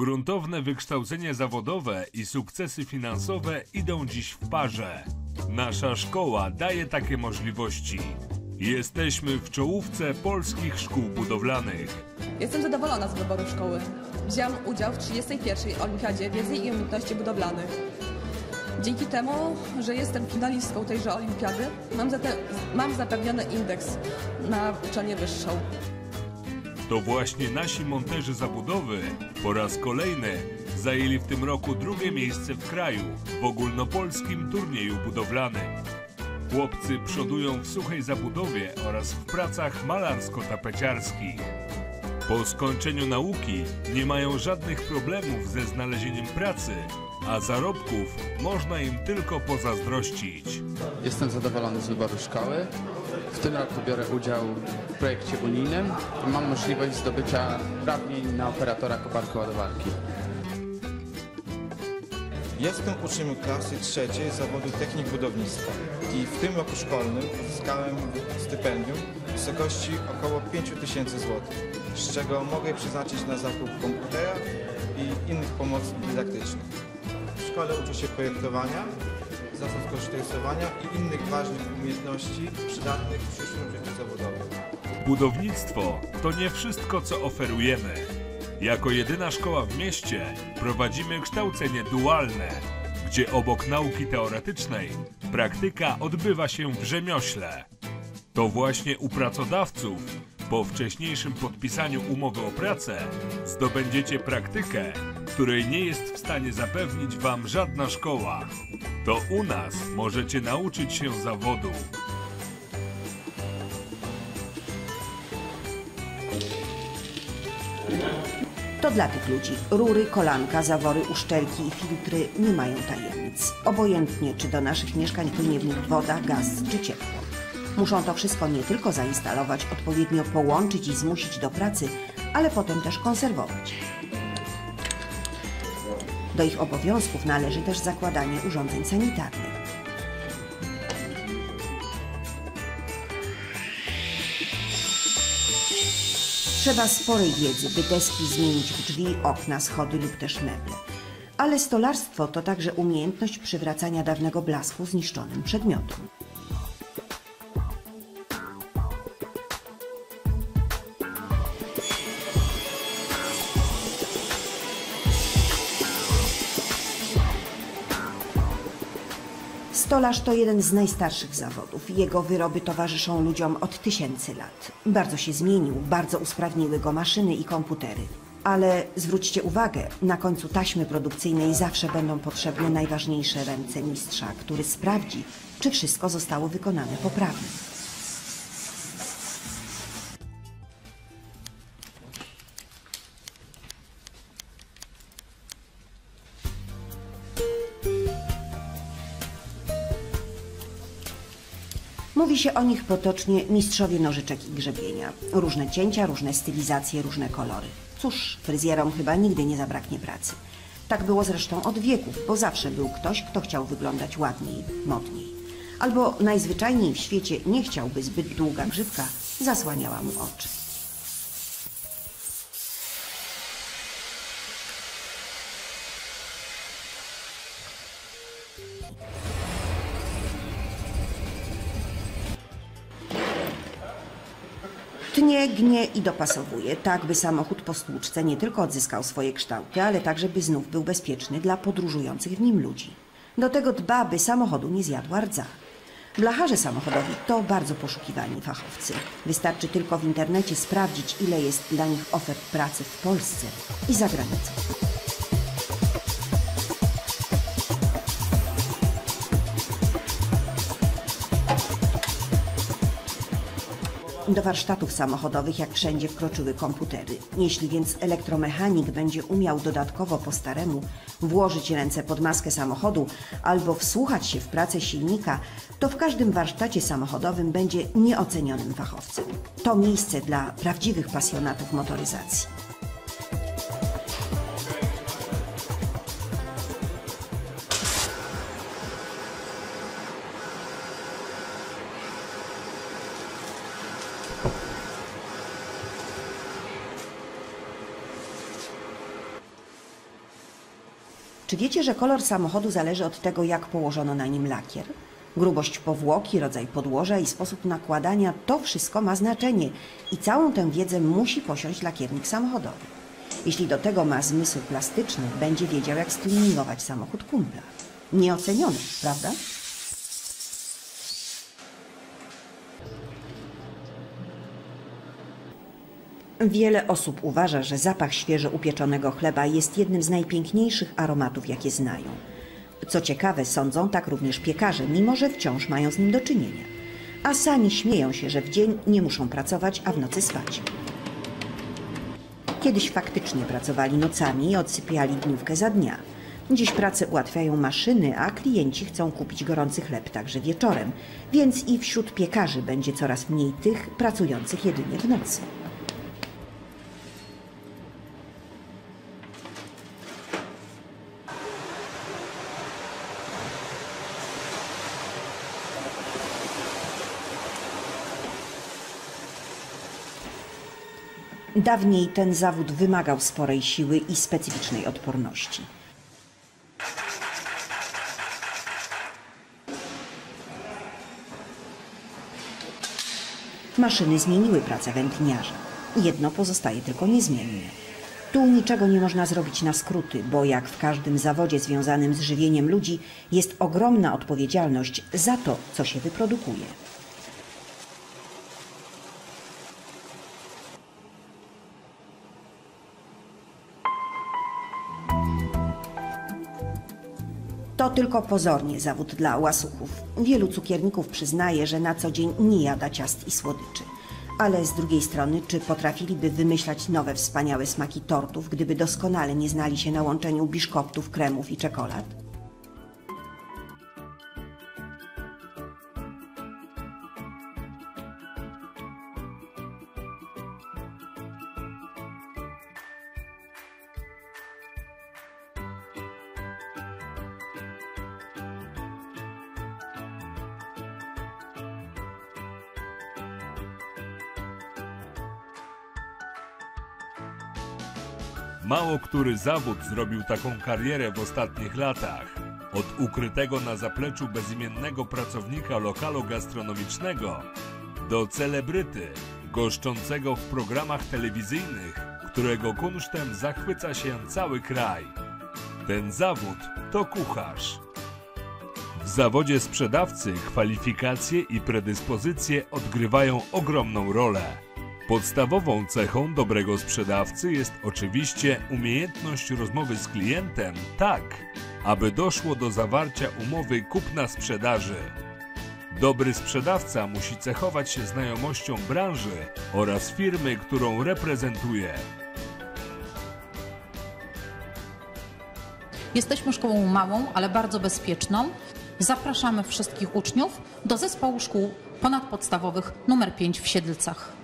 Gruntowne wykształcenie zawodowe i sukcesy finansowe idą dziś w parze. Nasza szkoła daje takie możliwości. Jesteśmy w czołówce polskich szkół budowlanych. Jestem zadowolona z wyboru szkoły. Wzięłam udział w 31. Olimpiadzie Wiedzy i Umiejętności Budowlanych. Dzięki temu, że jestem finalistką tejże olimpiady, mam, mam zapewniony indeks na uczelnię wyższą. To właśnie nasi monterzy zabudowy po raz kolejny zajęli w tym roku drugie miejsce w kraju w ogólnopolskim turnieju budowlanym. Chłopcy przodują w suchej zabudowie oraz w pracach malarsko-tapeciarskich. Po skończeniu nauki nie mają żadnych problemów ze znalezieniem pracy, a zarobków można im tylko pozazdrościć. Jestem zadowolony z wyboru szkoły. W tym roku biorę udział w projekcie unijnym mam możliwość zdobycia uprawnień na operatora koparki ładowarki. Jestem uczniem klasy trzeciej zawodu technik budownictwa i w tym roku szkolnym uzyskałem stypendium w wysokości około 5 tysięcy złotych, z czego mogę przeznaczyć na zakup komputera i innych pomocnych dydaktycznych. W szkole uczę się projektowania, zasad kosztorysowania i innych ważnych umiejętności przydatnych w przyszłym życiu zawodowym. Budownictwo to nie wszystko, co oferujemy. Jako jedyna szkoła w mieście prowadzimy kształcenie dualne, gdzie obok nauki teoretycznej praktyka odbywa się w rzemiośle. To właśnie u pracodawców po wcześniejszym podpisaniu umowy o pracę zdobędziecie praktykę, której nie jest w stanie zapewnić Wam żadna szkoła. To u nas możecie nauczyć się zawodu. To dla tych ludzi. Rury, kolanka, zawory, uszczelki i filtry nie mają tajemnic. Obojętnie, czy do naszych mieszkań płynie w nich woda, gaz czy ciepło. Muszą to wszystko nie tylko zainstalować, odpowiednio połączyć i zmusić do pracy, ale potem też konserwować. Do ich obowiązków należy też zakładanie urządzeń sanitarnych. Trzeba sporej wiedzy, by deski zmienić w drzwi, okna, schody lub też meble. Ale stolarstwo to także umiejętność przywracania dawnego blasku zniszczonym przedmiotom. Stolarz to jeden z najstarszych zawodów. Jego wyroby towarzyszą ludziom od tysięcy lat. Bardzo się zmienił, bardzo usprawniły go maszyny i komputery. Ale zwróćcie uwagę, na końcu taśmy produkcyjnej zawsze będą potrzebne najważniejsze ręce mistrza, który sprawdzi, czy wszystko zostało wykonane poprawnie. Mówi się o nich potocznie mistrzowie nożyczek i grzebienia. Różne cięcia, różne stylizacje, różne kolory. Cóż, fryzjerom chyba nigdy nie zabraknie pracy. Tak było zresztą od wieków, bo zawsze był ktoś, kto chciał wyglądać ładniej, modniej. Albo najzwyczajniej w świecie nie chciałby zbyt długa grzywka zasłaniała mu oczy. Tnie, gnie i dopasowuje, tak by samochód po stłuczce nie tylko odzyskał swoje kształty, ale także by znów był bezpieczny dla podróżujących w nim ludzi. Do tego dba, by samochodu nie zjadła rdza. Blacharze samochodowi to bardzo poszukiwani fachowcy. Wystarczy tylko w internecie sprawdzić, ile jest dla nich ofert pracy w Polsce i za granicą. Do warsztatów samochodowych jak wszędzie wkroczyły komputery. Jeśli więc elektromechanik będzie umiał dodatkowo po staremu włożyć ręce pod maskę samochodu albo wsłuchać się w pracę silnika, to w każdym warsztacie samochodowym będzie nieocenionym fachowcem. To miejsce dla prawdziwych pasjonatów motoryzacji. Czy wiecie, że kolor samochodu zależy od tego, jak położono na nim lakier? Grubość powłoki, rodzaj podłoża i sposób nakładania to wszystko ma znaczenie i całą tę wiedzę musi posiąść lakiernik samochodowy. Jeśli do tego ma zmysł plastyczny, będzie wiedział, jak stylizować samochód kumpla. Nieoceniony, prawda? Wiele osób uważa, że zapach świeżo upieczonego chleba jest jednym z najpiękniejszych aromatów, jakie znają. Co ciekawe, sądzą tak również piekarze, mimo że wciąż mają z nim do czynienia. A sami śmieją się, że w dzień nie muszą pracować, a w nocy spać. Kiedyś faktycznie pracowali nocami i odsypiali dniówkę za dnia. Dziś pracę ułatwiają maszyny, a klienci chcą kupić gorący chleb także wieczorem, więc i wśród piekarzy będzie coraz mniej tych pracujących jedynie w nocy. Dawniej ten zawód wymagał sporej siły i specyficznej odporności. Maszyny zmieniły pracę wędliniarza. Jedno pozostaje tylko niezmienne. Tu niczego nie można zrobić na skróty, bo jak w każdym zawodzie związanym z żywieniem ludzi, jest ogromna odpowiedzialność za to, co się wyprodukuje. To tylko pozornie zawód dla łasuchów. Wielu cukierników przyznaje, że na co dzień nie jada ciast i słodyczy. Ale z drugiej strony, czy potrafiliby wymyślać nowe, wspaniałe smaki tortów, gdyby doskonale nie znali się na łączeniu biszkoptów, kremów i czekolad? Mało który zawód zrobił taką karierę w ostatnich latach. Od ukrytego na zapleczu bezimiennego pracownika lokalu gastronomicznego do celebryty goszczącego w programach telewizyjnych, którego kunsztem zachwyca się cały kraj. Ten zawód to kucharz. W zawodzie sprzedawcy kwalifikacje i predyspozycje odgrywają ogromną rolę. Podstawową cechą dobrego sprzedawcy jest oczywiście umiejętność rozmowy z klientem tak, aby doszło do zawarcia umowy kupna-sprzedaży. Dobry sprzedawca musi cechować się znajomością branży oraz firmy, którą reprezentuje. Jesteśmy szkołą małą, ale bardzo bezpieczną. Zapraszamy wszystkich uczniów do zespołu szkół ponadpodstawowych nr 5 w Siedlcach.